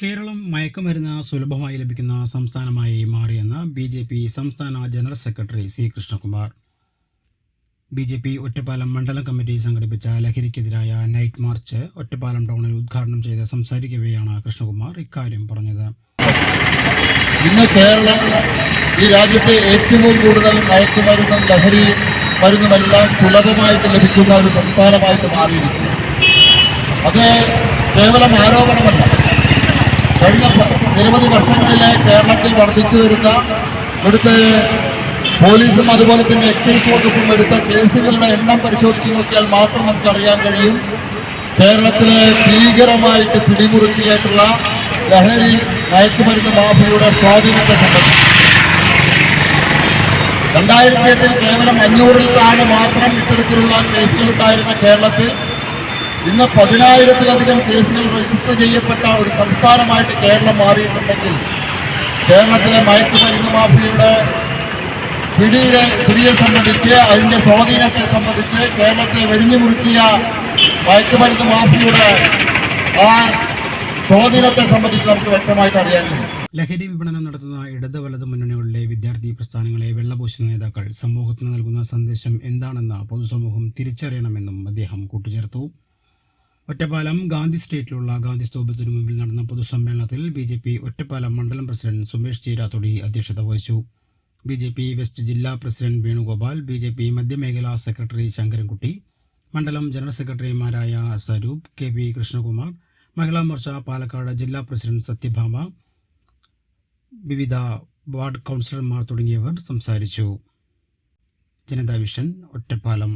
കേരളം മയക്കുമരുന്ന് സുലഭമായി ലഭിക്കുന്ന സംസ്ഥാനമായി മാറിയെന്ന് ബി ജെ പി സംസ്ഥാന general secretary C Krishnakumar. B J P Ottapalam മണ്ഡലം കമ്മിറ്റി സംഘടിപ്പിച്ച ലഹരിക്കെതിരായ നൈറ്റ് മാർച്ച് ഒറ്റപ്പാലം ടൗണിൽ ഉദ്ഘാടനം ചെയ്ത് സംസാരിക്കവെയാണ് കൃഷ്ണകുമാർ ഇക്കാര്യം പറഞ്ഞത്. ഇന്ന് കേരളം ഈ രാജ്യത്തെ ഏറ്റവും കൂടുതൽ മയക്കുമരുന്നും ലഹരി മരുന്നുമെല്ലാം സുലഭമായിട്ട് ലഭിക്കുന്ന ഒരു സംസ്ഥാനമായിട്ട് മാറിയിരിക്കുന്നു. അത് കേവലം ആരോപണമല്ല. കഴിഞ്ഞ നിരവധി വർഷങ്ങളിലെ കേരളത്തിൽ വർദ്ധിച്ചു വരുന്ന ഇവിടുത്തെ പോലീസും അതുപോലെ തന്നെ എക്സൈസ് വകുപ്പും എടുത്ത കേസുകളുടെ എണ്ണം പരിശോധിച്ച് നോക്കിയാൽ മാത്രം നമുക്കറിയാൻ കഴിയും. കേരളത്തിലെ ഭീകരമായിട്ട് പിടിമുറുക്കിയായിട്ടുള്ള ലഹരി മയക്കുമരുന്ന് മാഫിയുടെ സ്വാധീനത്തെ സംബന്ധിച്ച്. രണ്ടായിരത്തി എട്ടിൽ കേവലം അഞ്ഞൂറിൽ താഴെ മാത്രം ഇത്തരത്തിലുള്ള കേസുകൾ ഉണ്ടായിരുന്ന കേരളത്തിൽ ഇന്ന് പതിനായിരത്തിലധികം കേസുകൾ രജിസ്റ്റർ ചെയ്യപ്പെട്ട ഒരു സംസ്ഥാനമായിട്ട് കേരളം മാറിയിട്ടുണ്ടെങ്കിൽ കേരളത്തിലെ മയക്കുമരുന്ന് മാഫിയയുടെ പിടിയെ പിടിയെ സംബന്ധിച്ച് അതിന്റെ സ്വാധീനത്തെ സംബന്ധിച്ച് കേരളത്തെ വെരിഞ്ഞു മുറുക്കിയ മയക്കുമരുന്ന് മാഫിയുടെ ആ സ്വാധീനത്തെ സംബന്ധിച്ച് നമുക്ക് വ്യക്തമായിട്ട് കഴിയും ലഹരി വിപണനം നടത്തുന്ന ഇടത് വലത് മുന്നണികളിലെ വിദ്യാർത്ഥി പ്രസ്ഥാനങ്ങളെ വെള്ളപൂശുന്ന നേതാക്കൾ സമൂഹത്തിന് നൽകുന്ന സന്ദേശം എന്താണെന്ന് പൊതുസമൂഹം തിരിച്ചറിയണമെന്നും അദ്ദേഹം കൂട്ടിച്ചേർത്തു ഒറ്റപ്പാലം ഗാന്ധി സ്ട്രീറ്റിലുള്ള ഗാന്ധി സ്തൂപത്തിനു മുമ്പിൽ നടന്ന പൊതുസമ്മേളനത്തിൽ ബി ജെ പി ഒറ്റപ്പാലം മണ്ഡലം പ്രസിഡന്റ് സുമേഷ് ചീരാത്തൊടി അധ്യക്ഷത വഹിച്ചു. ബി ജെ പി വെസ്റ്റ് ജില്ലാ president Venugopal B J P മധ്യമേഖലാ secretary Sankarankutty മണ്ഡലം ജനറൽ സെക്രട്ടറിമാരായ സ്വരൂപ് കെ പി കൃഷ്ണകുമാർ മഹിളാ മോർച്ച പാലക്കാട് ജില്ലാ പ്രസിഡന്റ് സത്യഭാമ വിവിധ വാർഡ് കൗൺസിലർമാർ തുടങ്ങിയവർ സംസാരിച്ചു. ജനതാ വിഷൻ ഒറ്റപ്പാലം.